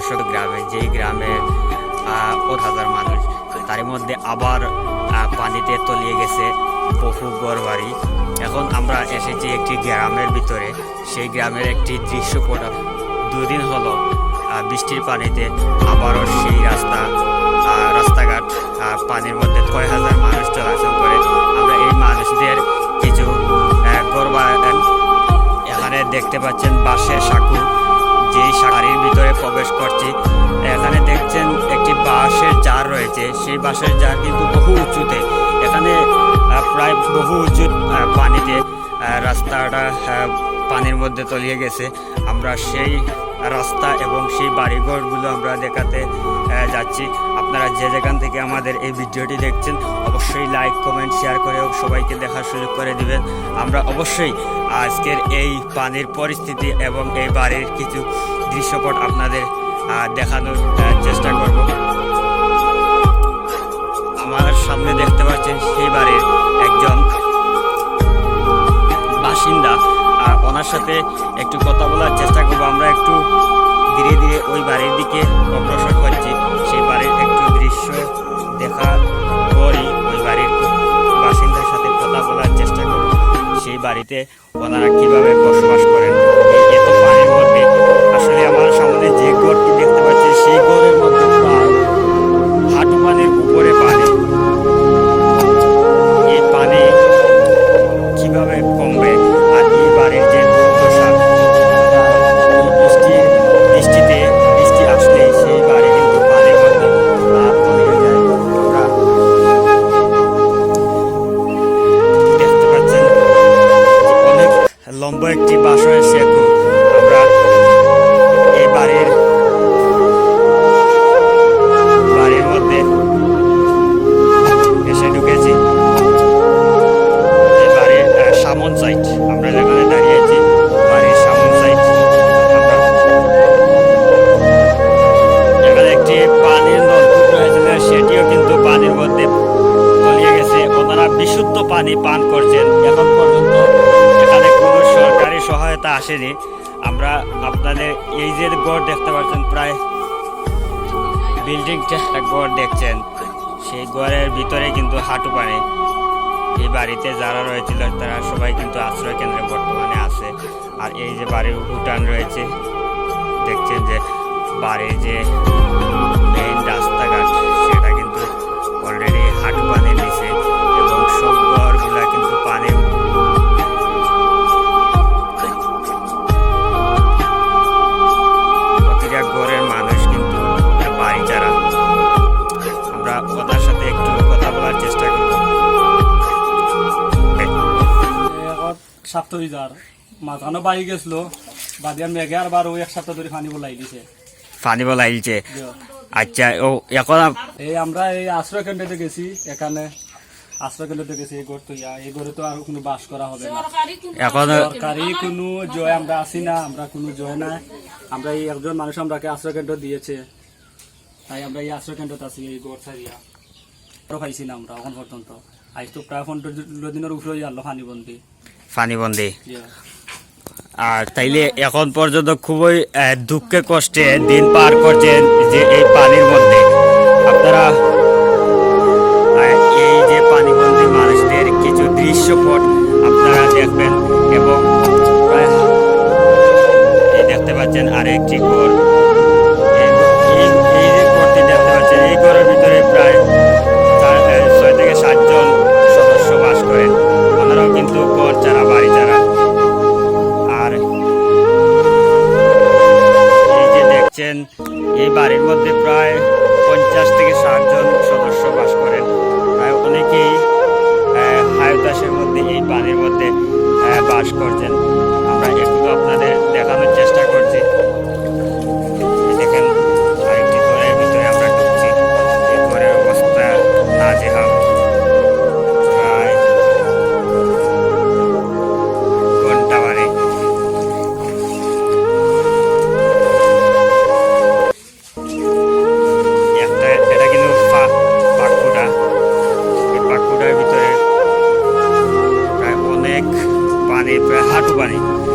দর্শক গ্রামে, যেই গ্রামে পঁচিশ হাজার মানুষ তার মধ্যে আবার পানিতে তলিয়ে গেছে বহু গড় বাড়ি এখন আমরা এসেছি একটি গ্রামের ভিতরে। সেই গ্রামের একটি দৃশ্যপট, দুদিন হলো বৃষ্টির পানিতে আবারও সেই রাস্তা রাস্তাঘাট পানির মধ্যে কয় হাজার মানুষ চলাচল করে। আমরা এই মানুষদের কিছু বাড়ি এখানে দেখতে পাচ্ছেন বাঁশের সাঁকু। যেই শাড়ির ভিতরে প্রবেশ করছি, এখানে দেখছেন একটি বাঁশের জার রয়েছে। সেই বাঁশের জার কিন্তু বহু উঁচুতে। এখানে প্রায় বহু উঁচু পানিতে রাস্তাটা পানির মধ্যে তলিয়ে গেছে। আমরা সেই রাস্তা এবং সেই বাড়িঘরগুলো আমরা দেখাতে যাচ্ছি। আপনারা যে যেখান থেকে আমাদের এই ভিডিওটি দেখছেন, অবশ্যই লাইক, কমেন্ট, শেয়ার করে সবাইকে দেখার সুযোগ করে দিবেন। আমরা অবশ্যই আজকের এই পানির পরিস্থিতি এবং এই বাড়ির কিছু দৃশ্যপট আপনাদের দেখানোর চেষ্টা করব। আমার সামনে দেখতে পাচ্ছেন সেই বাড়ির একজন ওনার সাথে একটু কথা বলার চেষ্টা করব। আমরা একটু ধীরে ধীরে ওই বাড়ির দিকে অগ্রসর করছি সেই বাড়ির একটু দৃশ্য দেখা পরই ওই বাড়ির বাসিন্দার সাথে কথা বলার চেষ্টা করব। সেই বাড়িতে ওনারা কীভাবে বসবাস করেন? এত পানির মধ্যে আসলে আমার সামনে যে ঘরটি দেখতে লম্বা একটি বাসনের সেতু আসেনি। আমরা আপনাদের এই যে গড় দেখতে পাচ্ছেন, প্রায় বিল্ডিংটা একটা গড় দেখছেন। সেই গড়ের ভিতরে কিন্তু হাঁটু পানি এই বাড়িতে যারা রয়েছিল, তারা সবাই কিন্তু আশ্রয় কেন্দ্রে বর্তমানে আছে। আর এই যে বাড়ির উঠান রয়েছে, দেখছেন যে বাড়ির যে সাপ্তাহ যার মাঝখানে বাই গেছিল বাদিয়া মেঘে আর বার এক সপ্তাহ ধরে পানি বলাই দিছে। পানি বলাই আচ্ছা ও এখন এই আমরা এই আশ্রয় কেন্দ্রতে গেছি এখানে আশ্রয় কেন্দ্রতে গেছি এই ঘর তৈয়া এই ঘরে তো আর কোনো বাস করা হবে না। এখন সরকারি কোনো জয় আমরা আছি না আমরা কোনো জয় না আমরা এই একজন মানুষ আমরাকে আশ্রয় কেন্দ্র দিয়েছে। তাই আমরা এই আশ্রয় কেন্দ্রতে আছি এই ঘর ছাড়িয়া। আরও পাইছি না আমরা এখন পর্যন্ত। আজ তো প্রায় পনেরো দিনের উপরে আলো পানি বন্দি। পানি বন্দি আর তাইলে এখন পর্যন্ত খুবই দুঃখে কষ্টে দিন পার করছেন যে এই পানির মধ্যে। আপনারা প্রায়